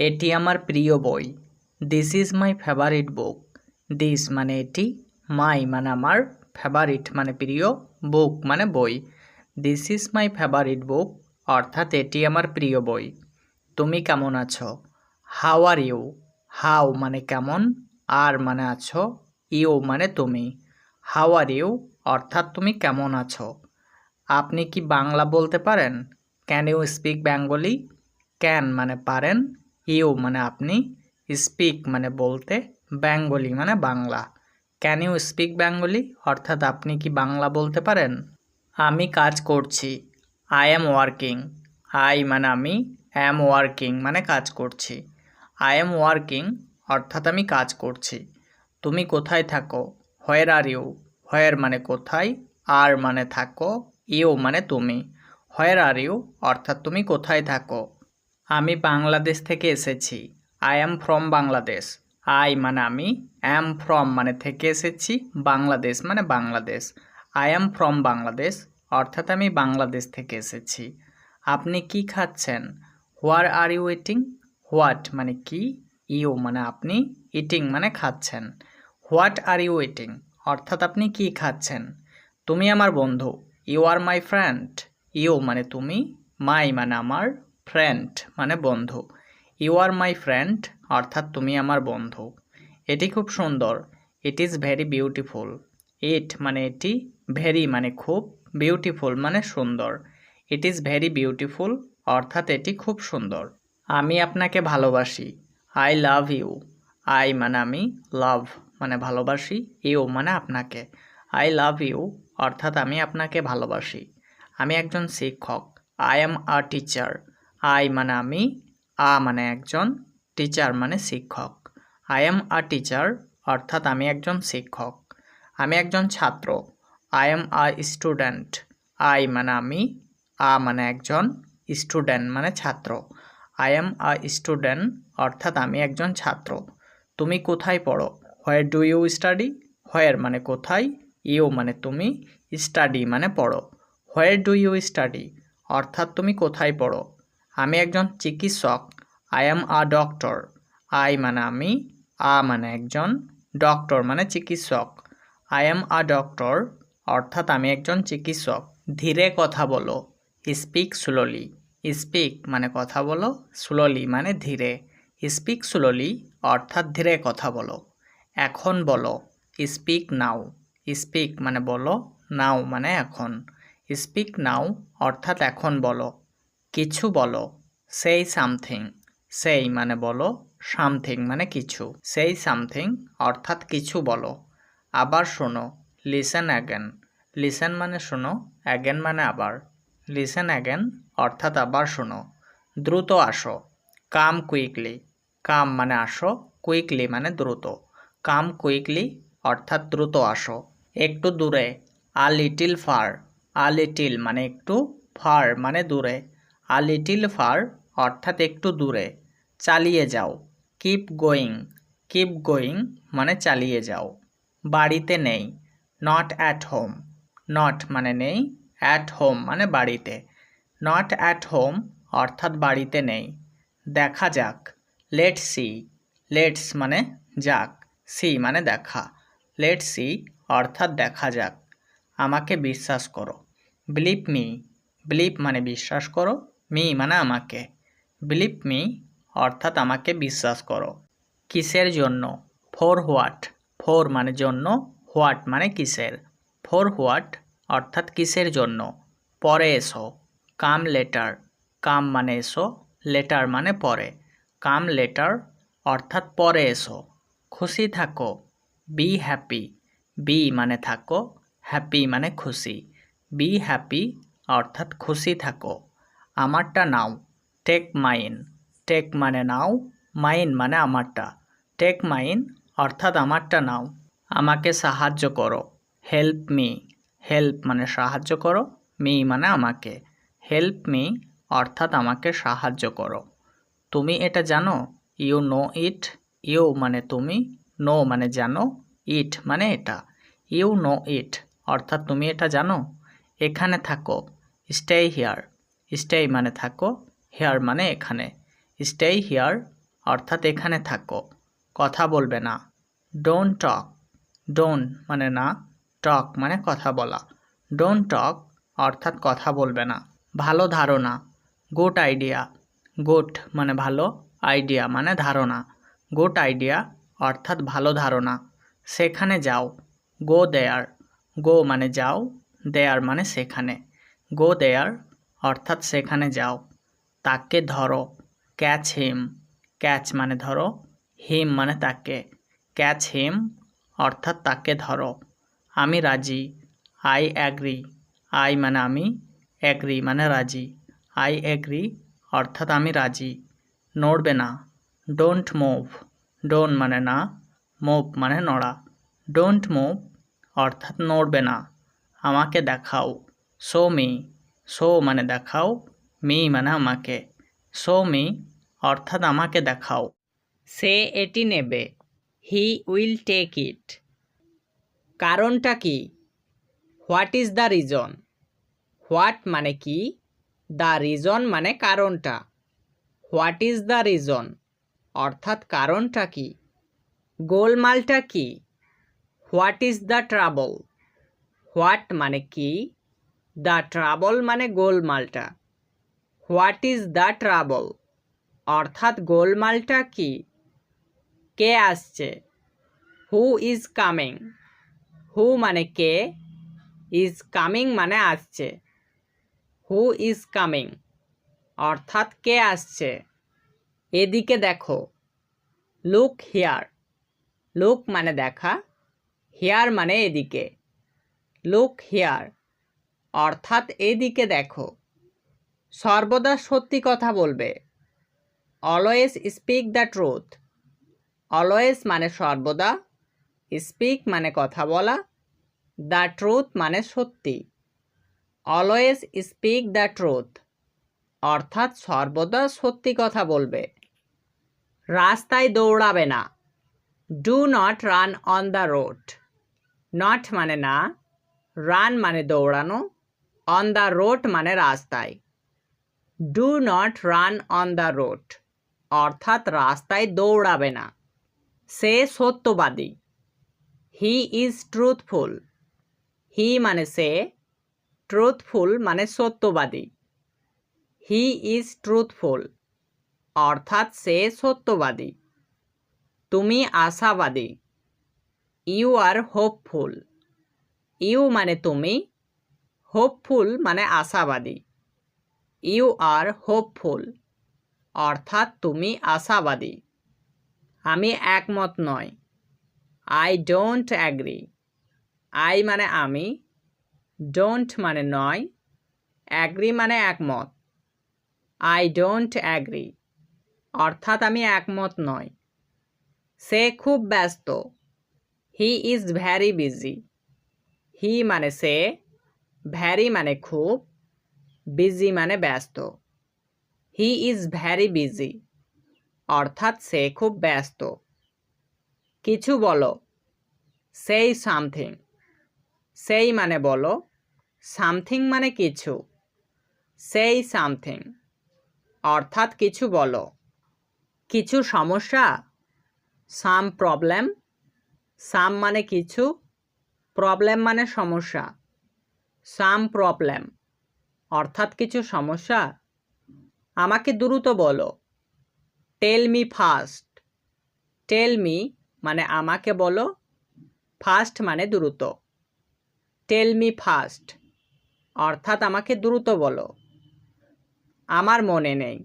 এটি আমার প্রিয় বই। This is my favourite book this মানে এটি মাই মানে আমার ফেভারিট মানে প্রিয় বুক মানে বই। This is my favourite book অর্থাৎ এটি আমার প্রিয় বই। তুমি কেমন আছো? হাউ আর ইউ হাউ মানে কেমন? আর মানে আছো? ইউ মানে তুমি। হাউ আর ইউ অর্থাৎ তুমি কেমন আছো? আপনি কি বাংলা বলতে পারেন? Can you speak Bengali can মানে পারেন। ইউ মানে আপনি স্পিক মানে বলতে বেঙ্গলি মানে Bangla. Can you speak Bengali অর্থাৎ আপনি কি বাংলা বলতে পারেন? আমি কাজ করছি। আই অ্যাম ওয়ার্কিং আই মানে আমি অ্যাম ওয়ার্কিং মানে কাজ করছি। আই অ্যাম ওয়ার্কিং অর্থাৎ আমি কাজ করছি। তুমি কোথায় থাকো? হোয়ার আর ইউ হোয়ার মানে কোথায়? আর মানে থাকো। ইউ মানে তুমি। হোয়ার আর ইউ অর্থাৎ তুমি কোথায় থাকো? আমি বাংলাদেশ থেকে এসেছি। I am from Bangladesh I মানে আমি অ্যাম ফ্রম মানে থেকে এসেছি, বাংলাদেশ মানে Bangladesh. I am from Bangladesh অর্থাৎ আমি বাংলাদেশ থেকে এসেছি। আপনি কি খাচ্ছেন? Where are you eating what মানে কি? ইউ মানে আপনি ইটিং মানে খাচ্ছেন। হোয়াট আর ইউ ইটিং অর্থাৎ আপনি কি খাচ্ছেন? তুমি আমার বন্ধু। You are my friend you মানে তুমি মাই মানে আমার ফ্রেন্ড মানে বন্ধু। ইউ আর মাই ফ্রেন্ড অর্থাৎ তুমি আমার বন্ধু। এটি খুব সুন্দর। It is very beautiful it মানে এটি ভেরি মানে খুব বিউটিফুল মানে সুন্দর। ইট ইজ ভেরি বিউটিফুল অর্থাৎ এটি খুব সুন্দর। আমি আপনাকে ভালোবাসি। আই লাভ ইউ আই মানে আমি লাভ মানে ভালোবাসি। ইউ মানে আপনাকে। আই লাভ ইউ অর্থাৎ আমি আপনাকে ভালোবাসি। আমি একজন শিক্ষক। I am a teacher I মানে আমি, আ মানে একজন, টিচার মানে শিক্ষক। আই এম আ টিচার, অর্থাৎ আমি একজন শিক্ষক। আমি একজন ছাত্র। I am a student. I মানে আমি, আ মানে একজন, স্টুডেন্ট মানে ছাত্র। আই এম আ স্টুডেন্ট, অর্থাৎ আমি একজন ছাত্র। তুমি কোথায় পড়ো? Where do you study? Where মানে কোথায়? ইউ মানে তুমি স্টাডি মানে পড়ো। Where do you study? অর্থাৎ তুমি কোথায় পড়ো? আমি একজন চিকিৎসক। I am a doctor I মানে আমি আ মানে একজন ডক্টর মানে চিকিৎসক। আই এম আ ডক্টর অর্থাৎ আমি একজন চিকিৎসক। ধীরে কথা বলো। স্পিক স্লোলি স্পিক মানে কথা বলো। স্লোলি মানে ধীরে। স্পিক স্লোলি অর্থাৎ ধীরে কথা বলো। এখন বলো। স্পিক নাও স্পিক মানে বলো। নাও মানে এখন। স্পিক নাও অর্থাৎ এখন বলো। কিছু বলো। সেই সামথিং। সেই মানে বলো, সামথিং মানে কিছু। সেই সামথিং অর্থাৎ কিছু বলো। আবার শোনো লিসেন অ্যাগেন লিসেন মানে শোনো অ্যাগেন মানে আবার। লিসেন অ্যাগেন অর্থাৎ আবার শোনো। দ্রুত আসো। কাম কুইকলি কাম মানে আসো কুইকলি মানে দ্রুত। কাম কুইকলি অর্থাৎ দ্রুত আসো। একটু দূরে a little far a little মানে একটু ফার মানে দূরে। আ লিটিল ফার অর্থাৎ একটু দূরে। চালিয়ে যাও। কিপ গোয়িং কিপ গোয়িং মানে চালিয়ে যাও। বাড়িতে নেই। নট অ্যাট হোম নট মানে নেই। অ্যাট হোম মানে বাড়িতে। নট অ্যাট হোম অর্থাৎ বাড়িতে নেই। দেখা যাক। লেট সি লেটস মানে যাক। সি মানে দেখা। লেট সি অর্থাৎ দেখা যাক। আমাকে বিশ্বাস করো। বিলিভ মি বিলিভ মানে বিশ্বাস করো। মি মানে আমাকে। বিলিভ মি, অর্থাৎ আমাকে বিশ্বাস করো। কিসের জন্য? Four what. ফোর মানে জন্য, হোয়াট মানে কিসের? ফোর হোয়াট, অর্থাৎ কিসের জন্য? পরে এসো। Come later. কাম মানে এসো, লেটার মানে পরে। কাম লেটার, অর্থাৎ পরে এসো। খুশি থাকো। Be happy. বি মানে থাকো, হ্যাপি মানে খুশি। বি হ্যাপি, অর্থাৎ খুশি থাকো। আমারটা নাও। Take mine. টেক মানে নাও, মাইন মানে আমারটা। টেক মাইন অর্থাৎ আমারটা নাও। আমাকে সাহায্য করো। Help me. হেল্প মানে সাহায্য করো, মি মানে আমাকে। হেল্প মি অর্থাৎ আমাকে সাহায্য করো। তুমি এটা জানো? You know it. ইউ মানে তুমি। নো মানে জানো। ইট মানে এটা। You know it. অর্থাৎ তুমি এটা জানো? এখানে থাকো। Stay here. স্টে মানে থাকো হেয়ার মানে এখানে। স্টে হিয়ার অর্থাৎ এখানে থাকো। কথা বলবে না। ডোন্ট টক ডোন্ট মানে না টক মানে কথা বলা। ডোন্ট টক অর্থাৎ কথা বলবে না। ভালো ধারণা। গুড আইডিয়া গুড মানে ভালো আইডিয়া মানে ধারণা। গুড আইডিয়া অর্থাৎ ভালো ধারণা। সেখানে যাও। গো দেয়ার গো মানে যাও দেয়ার মানে সেখানে। গো দেয়ার অর্থাৎ সেখানে যাও। তাকে ধরো। ক্যাচ হিম। ক্যাচ মানে ধরো। হিম মানে তাকে। ক্যাচ হিম অর্থাৎ তাকে ধরো। আমি রাজি। I agree. আই মানে আমি। অ্যাগ্রি মানে রাজি। আই অ্যাগ্রি অর্থাৎ আমি রাজি। নড়বে না। Don't move. ডোন্ট মানে না। মুভ মানে নড়া। ডোন্ট মুভ অর্থাৎ নড়বে না। আমাকে দেখাও। Show me. শো মানে দেখাও, মি মানে আমাকে। শো মি অর্থাৎ আমাকে দেখাও। সে এটি নেবে। He will take it. কারণটা কি? What is the reason? What মানে কি? দ্য রিজন মানে কারণটা। What is the reason? অর্থাৎ কারণটা কি? গোলমালটা কি? What is the trouble? What মানে কি? দ্য ট্রাবল মানে গোলমালটা হোয়াট ইজ দ্য ট্রাবল? অর্থাৎ গোলমালটা কি? কে আসছে? Who is coming. হু মানে কে? ইজ কামিং মানে আসছে। Who is coming. অর্থাৎ কে আসছে? এদিকে দেখো। Look here. লুক মানে দেখা। হিয়ার মানে এদিকে। Look here. অর্থাৎ এদিকে দেখো। সর্বদা সত্যি কথা বলবে। Always speak the truth always মানে সর্বদা। স্পিক মানে কথা বলা। দ্য ট্রুথ মানে সত্যি। অলওয়েজ স্পিক দ্য ট্রুথ অর্থাৎ সর্বদা সত্যি কথা বলবে। রাস্তায় দৌড়াবে না। Do not run on the road not মানে না। রান মানে দৌড়ানো। অন দ্য রোড মানে রাস্তায়। Do not run on the road অর্থাৎ রাস্তায় দৌড়াবে না। সে সত্যবাদী। হি ইজ ট্রুথফুল হি মানে সে। ট্রুথফুল মানে সত্যবাদী। হি ইজ ট্রুথফুল অর্থাৎ সে সত্যবাদী। তুমি আশাবাদী। ইউ আর হোপফুল ইউ মানে তুমি হোপফুল মানে আশাবাদী। ইউ আর হোপফুল অর্থাৎ তুমি আশাবাদী। আমি একমত নয় আই ডোন্ট অ্যাগ্রি আই মানে আমি ডোন্ট মানে নয়। অ্যাগ্রি মানে একমত। আই ডোন্ট অ্যাগ্রি অর্থাৎ আমি একমত নয় সে খুব ব্যস্ত। He is very busy he মানে সে ভ্যারি মানে খুব বিজি মানে ব্যস্ত। হি ইজ ভ্যারি বিজি অর্থাৎ সে খুব ব্যস্ত। কিছু বলো সেই সামথিং সেই মানে বলো সামথিং মানে কিছু সেই সামথিং অর্থাৎ কিছু বলো। কিছু সমস্যা সাম প্রবলেম সাম মানে কিছু প্রবলেম মানে সমস্যা। সাম প্রবলেম অর্থাৎ কিছু সমস্যা? আমাকে দ্রুত বলো। Tell me fast tell me মানে আমাকে বলো। ফাস্ট মানে দ্রুত। টেল মি ফাস্ট অর্থাৎ আমাকে দ্রুত বলো। আমার মনে নেই।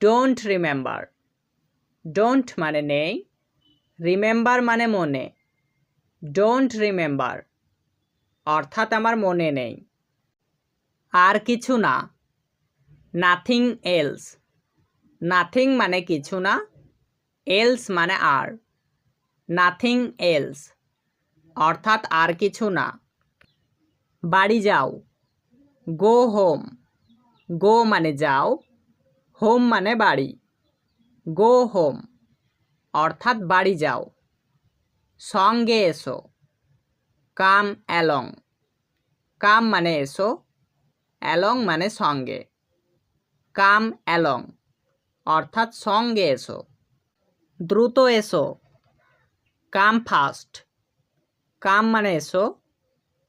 ডোন্ট রিমেম্বার ডোন্ট মানে নেই। রিমেম্বার মানে মনে। ডোন্ট রিমেম্বার অর্থাৎ আমার মনে নেই। আর কিছু না। নাথিং এলস নাথিং মানে কিছু না। এলস মানে আর। নাথিং এলস অর্থাৎ আর কিছু না। বাড়ি যাও। গো হোম গো মানে যাও। হোম মানে বাড়ি। গো হোম অর্থাৎ বাড়ি যাও। সঙ্গে এসো। কাম অ্যালং। কাম মানে এসো, অ্যালং মানে সঙ্গে। কাম অ্যালং, অর্থাৎ সঙ্গে এসো। দ্রুত এসো, কাম ফাস্ট। কাম মানে এসো,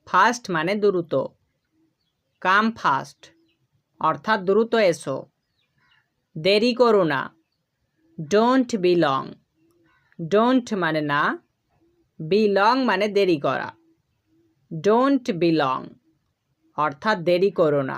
ফাস্ট মানে দ্রুত। কাম ফাস্ট, অর্থাৎ দ্রুত এসো। দেরি করো না, ডোন্ট বিলং ডোন্ট মানে না বিলং মানে দেরি করা। ডোন্ট বিলং অর্থাৎ দেরি করো না।